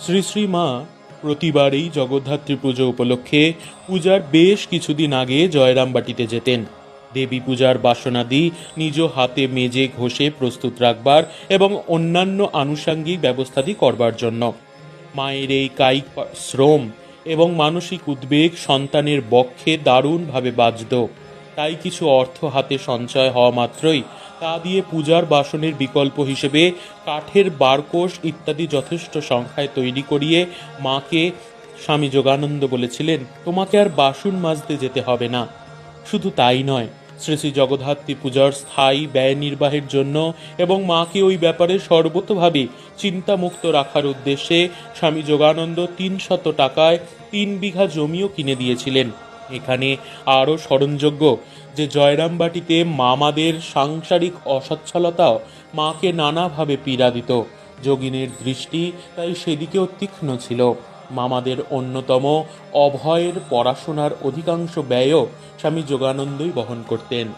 শ্রী শ্রী মা প্রতিবারই জগদ্ধাত্রী পুজো উপলক্ষে পূজার বেশ কিছুদিন আগে জয়রামবাটিতে যেতেন। দেবী পূজার বাসনাদি নিজ হাতে মেজে ঘষে প্রস্তুত রাখবার এবং অন্যান্য আনুষাঙ্গিক ব্যবস্থাদি করবার জন্য। মায়ের এই কায়িক শ্রম এবং মানসিক উদ্বেগ সন্তানের বক্ষে দারুণভাবে বাজত। তাই কিছু অর্থ হাতে সঞ্চয় হওয়া মাত্রই তা দিয়ে পূজার বাসনের বিকল্প হিসেবে কাঠের বারকোষ ইত্যাদি যথেষ্ট সংখ্যায় তৈরি করিয়ে মাকে স্বামী যোগানন্দ বলেছিলেন, তোমাকে আর বাসন মাজতে যেতে হবে না। শুধু তাই নয়, শ্রী শ্রী জগদ্ধাত্রী পূজার স্থায়ী ব্যয় নির্বাহের জন্য এবং মাকে ওই ব্যাপারে সর্বতভাবে চিন্তামুক্ত রাখার উদ্দেশ্যে স্বামী যোগানন্দ তিন শত টাকায় তিন বিঘা জমিও কিনে দিয়েছিলেন। এখানে আরও স্মরণযোগ্য যে জয়রামবাটিতে মামাদের সাংসারিক অসচ্ছলতাও মাকে নানাভাবে পীড়া দিত যোগিনীর দৃষ্টি তাই সেদিকেও তীক্ষ্ণ ছিল। মামাদের অন্যতম অভয়ের পড়াশোনার অধিকাংশ ব্যয়ও স্বামী যোগানন্দই বহন করতেন।